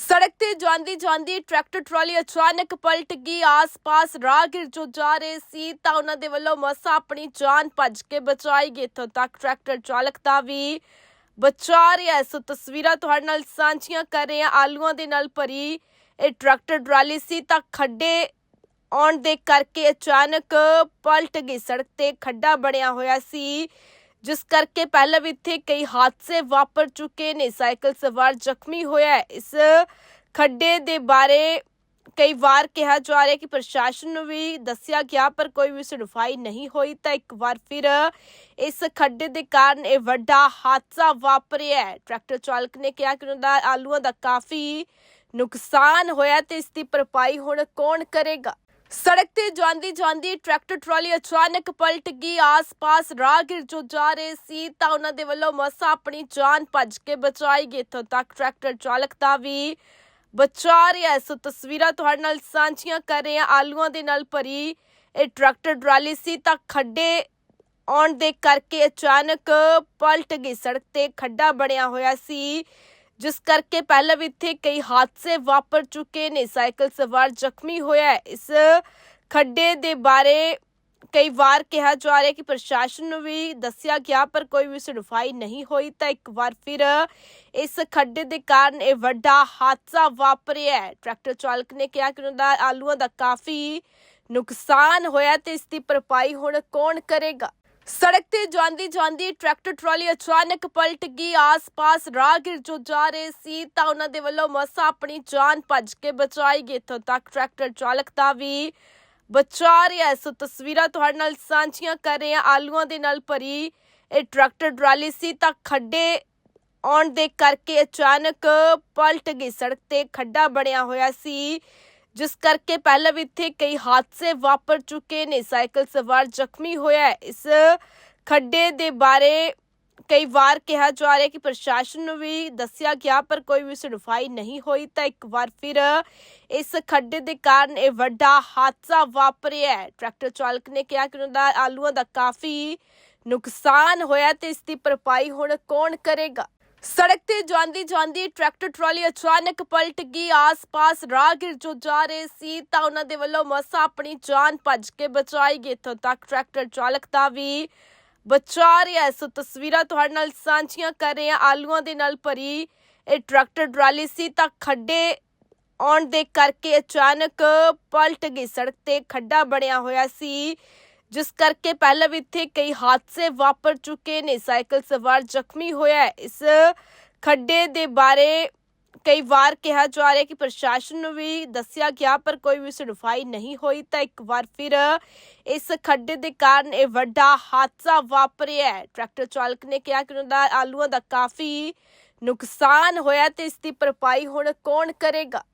ਸੜਕ ਤੇ ਜਾਂਦੀ ਜਾਂਦੀ ਟਰੈਕਟਰ ਟਰਾਲੀ ਅਚਾਨਕ ਪਲਟ ਗਈ। ਆਸ-ਪਾਸ ਰਾਹਗੀਰ ਜੋ ਜਾ ਰਹੇ ਸੀ ਤਾਂ ਉਹਨਾਂ ਦੇ ਵੱਲੋਂ ਮਸਾ ਆਪਣੀ ਜਾਨ ਭੱਜ ਕੇ ਬਚਾਈ ਗਈ। ਇੱਥੋਂ ਤੱਕ ਟਰੈਕਟਰ ਚਾਲਕ ਦਾ ਵੀ ਬਚਾ ਰਿਹਾ ਸੋ ਤਸਵੀਰਾਂ ਤੁਹਾਡੇ ਨਾਲ ਸਾਂਝੀਆਂ ਕਰ ਰਹੇ ਹਾਂ। ਆਲੂਆਂ ਦੇ ਨਾਲ ਭਰੀ ਇਹ ਟਰੈਕਟਰ ਟਰਾਲੀ ਸੀ ਤਾਂ ਖੱਡੇ ਆਉਣ ਦੇ ਕਰਕੇ ਅਚਾਨਕ ਪਲਟ ਗਈ। ਸੜਕ ਤੇ ਖੱਡਾ ਬਣਿਆ ਹੋਇਆ ਸੀ। ਜਿਸ ਕਰਕੇ ਪਹਿਲਾਂ ਵੀ ਇੱਥੇ ਕਈ ਹਾਦਸੇ ਵਾਪਰ ਚੁੱਕੇ ਨੇ, ਸਾਈਕਲ ਸਵਾਰ ਜ਼ਖਮੀ ਹੋਇਆ ਹੈ। ਇਸ ਖੱਡੇ ਦੇ ਬਾਰੇ ਕਈ ਵਾਰ ਕਿਹਾ ਜਾ ਰਿਹਾ ਕਿ ਪ੍ਰਸ਼ਾਸਨ ਨੂੰ ਵੀ ਦੱਸਿਆ ਗਿਆ, ਪਰ ਕੋਈ ਵੀ ਸੁਣਵਾਈ ਨਹੀਂ ਹੋਈ ਤਾਂ ਇੱਕ ਵਾਰ ਫਿਰ ਇਸ ਖੱਡੇ ਦੇ ਕਾਰਨ ਇਹ ਵੱਡਾ ਹਾਦਸਾ ਵਾਪਰਿਆ ਹੈ। ਟਰੈਕਟਰ ਚਾਲਕ ਨੇ ਕਿਹਾ ਕਿ ਉਹਨਾਂ ਦਾ ਆਲੂਆਂ ਦਾ ਕਾਫੀ ਨੁਕਸਾਨ ਹੋਇਆ ਤੇ ਇਸ ਦੀ ਭਰਪਾਈ ਹੁਣ ਕੌਣ ਕਰੇਗਾ? ਸੜਕ ਤੇ ਜਾਂਦੀ ਜਾਂਦੀ ਟਰੈਕਟਰ ਟਰਾਲੀ ਅਚਾਨਕ ਪਲਟ ਗਈ, ਆਸ-ਪਾਸ ਰਾਹਗੀਰ ਜੋ ਜਾ ਰਹੇ ਸੀ ਤਾਂ ਉਹਨਾਂ ਦੇ ਵੱਲੋਂ ਮਸਾ ਆਪਣੀ ਜਾਨ ਭੱਜ ਕੇ ਬਚਾਈ ਗਈ। ਇੱਥੋਂ ਤੱਕ ਟਰੈਕਟਰ ਚਾਲਕ ਦਾ ਵੀ ਬਚਾ ਰਿਹਾ। ਸੋ ਤਸਵੀਰਾਂ ਤੁਹਾਡੇ ਨਾਲ ਸਾਂਝੀਆਂ ਕਰ ਰਹੇ ਹਾਂ। ਆਲੂਆਂ ਦੇ ਨਾਲ ਭਰੀ ਇਹ ਟਰੈਕਟਰ ਟਰਾਲੀ ਸੀ ਤਾਂ ਖੱਡੇ ਆਉਣ ਦੇ ਕਰਕੇ ਅਚਾਨਕ ਪਲਟ ਗਈ। ਸੜਕ ਤੇ ਖੱਡਾ ਬਣਿਆ ਹੋਇਆ ਸੀ। ਜਿਸ ਕਰਕੇ ਪਹਿਲਾਂ ਵੀ ਇੱਥੇ ਕਈ ਹਾਦਸੇ ਵਾਪਰ ਚੁੱਕੇ ਨੇ, ਸਾਈਕਲ ਸਵਾਰ ਜ਼ਖਮੀ ਹੋਇਆ ਇਸ ਖੱਡੇ ਦੇ ਬਾਰੇ ਕਈ ਵਾਰ ਕਿਹਾ ਜਾ ਰਿਹਾ ਕਿ ਪ੍ਰਸ਼ਾਸਨ ਨੂੰ ਵੀ ਦੱਸਿਆ ਗਿਆ, ਪਰ ਕੋਈ ਵੀ ਸੁਣਵਾਈ ਨਹੀਂ ਹੋਈ। ਤਾਂ ਇੱਕ ਵਾਰ ਫਿਰ ਇਸ ਖੱਡੇ ਦੇ ਕਾਰਨ ਇਹ ਵੱਡਾ ਹਾਦਸਾ ਵਾਪਰਿਆ ਟਰੈਕਟਰ ਚਾਲਕ ਨੇ ਕਿਹਾ ਕਿ ਉਹਨਾਂ ਦਾ ਆਲੂਆਂ ਦਾ ਕਾਫੀ ਨੁਕਸਾਨ ਹੋਇਆ ਤੇ ਇਸ ਦੀ ਭਰਪਾਈ ਹੁਣ ਕੌਣ ਕਰੇਗਾ? ਸੜਕ ਤੇ ਜਾਂਦੀ ਜਾਂਦੀ ਟਰੈਕਟਰ ਟਰਾਲੀ ਅਚਾਨਕ ਪਲਟ ਗਈ, ਆਸ-ਪਾਸ ਰਾਹਗੀਰ ਜੋ ਜਾ ਰਹੇ ਸੀ ਤਾਂ ਉਹਨਾਂ ਦੇ ਵੱਲੋਂ ਮਸਾ ਆਪਣੀ ਜਾਨ ਭੱਜ ਕੇ ਬਚਾਈ ਗਈ। ਇੱਥੋਂ ਤੱਕ ਟਰੈਕਟਰ ਚਾਲਕ ਦਾ ਵੀ ਬਚਾ ਰਿਹਾ ਸੋ ਤਸਵੀਰਾਂ ਤੁਹਾਡੇ ਨਾਲ ਸਾਂਝੀਆਂ ਕਰ ਰਹੇ ਹਾਂ। ਆਲੂਆਂ ਦੇ ਨਾਲ ਭਰੀ ਇਹ ਟਰੈਕਟਰ ਟਰਾਲੀ ਸੀ ਤਾਂ ਖੱਡੇ ਆਉਣ ਦੇ ਕਰਕੇ ਅਚਾਨਕ ਪਲਟ ਗਈ। ਸੜਕ ਤੇ ਖੱਡਾ ਬਣਿਆ ਹੋਇਆ ਸੀ। ਜਿਸ ਕਰਕੇ ਪਹਿਲਾਂ ਵੀ ਇੱਥੇ ਕਈ ਹਾਦਸੇ ਵਾਪਰ ਚੁੱਕੇ ਨੇ। ਸਾਈਕਲ ਸਵਾਰ ਜ਼ਖਮੀ ਹੋਇਆ ਹੈ। ਇਸ ਖੱਡੇ ਦੇ ਬਾਰੇ ਕਈ ਵਾਰ ਕਿਹਾ ਜਾ ਰਿਹਾ ਕਿ ਪ੍ਰਸ਼ਾਸਨ ਨੂੰ ਵੀ ਦੱਸਿਆ ਗਿਆ, ਪਰ ਕੋਈ ਵੀ ਸੁਣਵਾਈ ਨਹੀਂ ਹੋਈ ਤਾਂ ਇੱਕ ਵਾਰ ਫਿਰ ਇਸ ਖੱਡੇ ਦੇ ਕਾਰਨ ਇਹ ਵੱਡਾ ਹਾਦਸਾ ਵਾਪਰਿਆ ਹੈ। ਟਰੈਕਟਰ ਚਾਲਕ ਨੇ ਕਿਹਾ ਕਿ ਉਹਨਾਂ ਦਾ ਆਲੂਆਂ ਦਾ ਕਾਫੀ ਨੁਕਸਾਨ ਹੋਇਆ ਤੇ ਇਸ ਦੀ ਭਰਪਾਈ ਹੁਣ ਕੌਣ ਕਰੇਗਾ? ਸੜਕ ਤੇ ਜਾਂਦੀ ਜਾਂਦੀ ਟਰੈਕਟਰ ਟਰਾਲੀ ਅਚਾਨਕ ਪਲਟ ਗਈ, ਆਸ-ਪਾਸ ਰਾਹਗੀਰ ਜੋ ਜਾ ਰਹੇ ਸੀ ਤਾਂ ਉਹਨਾਂ ਦੇ ਵੱਲੋਂ ਮਸਾ ਆਪਣੀ ਜਾਨ ਭੱਜ ਕੇ ਬਚਾਈ ਗਈ। ਇੱਥੋਂ ਤੱਕ ਟਰੈਕਟਰ ਚਾਲਕ ਦਾ ਵੀ ਬਚਾ ਰਿਹਾ ਸੋ ਤਸਵੀਰਾਂ ਤੁਹਾਡੇ ਨਾਲ ਸਾਂਝੀਆਂ ਕਰ ਰਹੇ ਹਾਂ। ਆਲੂਆਂ ਦੇ ਨਾਲ ਭਰੀ ਇਹ ਟਰੈਕਟਰ ਟਰਾਲੀ ਸੀ ਤਾਂ ਖੱਡੇ ਆਉਣ ਦੇ ਕਰਕੇ ਅਚਾਨਕ ਪਲਟ ਗਈ। ਸੜਕ ਤੇ ਖੱਡਾ ਬਣਿਆ ਹੋਇਆ ਸੀ। ਜਿਸ ਕਰਕੇ ਪਹਿਲਾਂ ਵੀ ਇੱਥੇ ਕਈ ਹਾਦਸੇ ਵਾਪਰ ਚੁੱਕੇ ਨੇ, ਸਾਈਕਲ ਸਵਾਰ ਜ਼ਖਮੀ ਹੋਇਆ ਹੈ। ਇਸ ਖੱਡੇ ਦੇ ਬਾਰੇ ਕਈ ਵਾਰ ਕਿਹਾ ਜਾ ਰਿਹਾ ਕਿ ਪ੍ਰਸ਼ਾਸਨ ਨੂੰ ਵੀ ਦੱਸਿਆ ਗਿਆ, ਪਰ ਕੋਈ ਵੀ ਸੁਣਵਾਈ ਨਹੀਂ ਹੋਈ। ਤਾਂ ਇੱਕ ਵਾਰ ਫਿਰ ਇਸ ਖੱਡੇ ਦੇ ਕਾਰਨ ਇਹ ਵੱਡਾ ਹਾਦਸਾ ਵਾਪਰਿਆ ਟਰੈਕਟਰ ਚਾਲਕ ਨੇ ਕਿਹਾ ਕਿ ਉਹਨਾਂ ਦਾ ਆਲੂਆਂ ਦਾ ਕਾਫੀ ਨੁਕਸਾਨ ਹੋਇਆ ਤੇ ਇਸ ਦੀ ਭਰਪਾਈ ਹੁਣ ਕੌਣ ਕਰੇਗਾ?